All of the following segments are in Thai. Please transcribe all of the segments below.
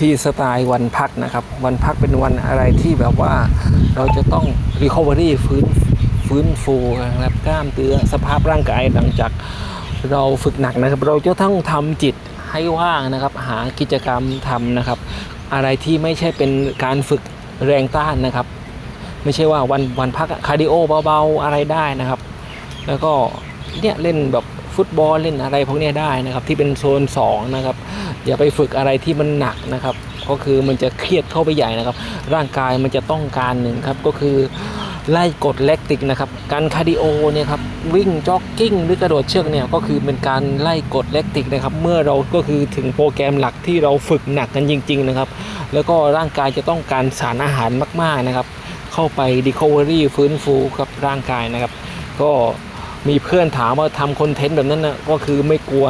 ที่สไตล์วันพักนะครับ วันพักเป็นวันอะไรที่แบบว่าเราจะต้อง recovery ฟื้นฟื้นฟูนะครับกล้ามเนื้อสภาพร่างกายหลังจากเราฝึกหนักนะครับ เราจะต้องทำจิตให้ว่างนะครับ หากิจกรรมทำนะครับ อะไรที่ไม่ใช่เป็นการฝึกแรงต้านนะครับ ไม่ใช่ว่าวันวันพักคาร์ดิโอเบาๆอะไรได้นะครับ แล้วก็เนี่ยเล่นแบบ ฟุตบอลเล่นอะไรพวกนี้ได้นะครับ ที่เป็นโซน2นะครับอย่าไปฝึกอะไรที่มันหนักนะครับ ก็คือมันจะเครียดเข้าไปใหญ่นะครับ ร่างกายมันจะต้องการหนึ่งครับก็คือไล่กดแลคติกนะครับ การคาร์ดิโอเนี่ยครับวิ่งจ็อกกิ้งหรือกระโดดเชือกเนี่ยก็คือเป็นการไล่กดแลคติกนะครับ เมื่อเราก็คือถึงโปรแกรมหลักที่เราฝึกหนักกันจริง ๆนะครับ แล้วก็ร่างกายจะต้องการสารอาหารมากๆนะครับ เข้าไป recovery ฟื้นฟูกับร่างกายนะครับ ก็ มีเพื่อนถามว่าทำคอนเทนต์แบบนั้นนะก็คือไม่กลัว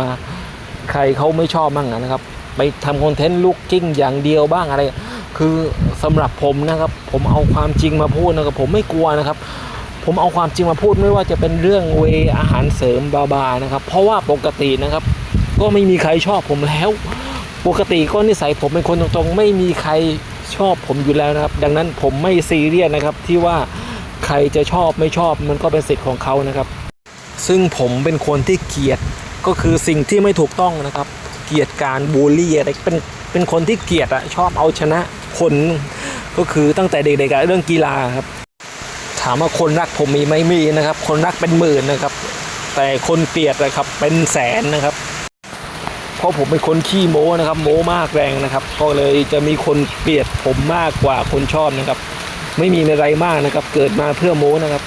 ใครเขาไม่ชอบบ้างนะครับ ไปทำคอนเทนต์ลุกกิ้งอย่างเดียวบ้างอะไร คือสำหรับผมนะครับ ผมเอาความจริงมาพูดนะครับ ผมไม่กลัวนะครับ ผมเอาความจริงมาพูดไม่ว่าจะเป็นเรื่องเวอาหารเสริมบาบานะครับ เพราะว่าปกตินะครับ ก็ไม่มีใครชอบผมแล้ว ปกติก็นิสัยผมเป็นคนตรงๆ ไม่มีใครชอบผมอยู่แล้วนะครับ ดังนั้นผมไม่ซีเรียสนะครับที่ว่าใครจะชอบไม่ชอบมันก็เป็นสิทธิ์ของเขานะครับ ซึ่งผมเป็นคนที่เกลียดก็คือสิ่งที่ไม่ถูกต้องนะครับ เกลียดการบูลลี่อะไรเป็นเป็นคนที่เกลียดอะชอบเอาชนะคนก็คือตั้งแต่เด็กๆเรื่องกีฬาครับ ถามว่าคนรักผมมีไหมมีนะครับ คนรักเป็นหมื่นนะครับ แต่คนเกลียดนะครับเป็นแสนนะครับ เพราะผมเป็นคนขี้โม้นะครับ โม้มากแรงนะครับ ก็เลยจะมีคนเกลียดผมมากกว่าคนชอบนะครับ ไม่มีอะไรมากนะครับ เกิดมาเพื่อโม้นะครับ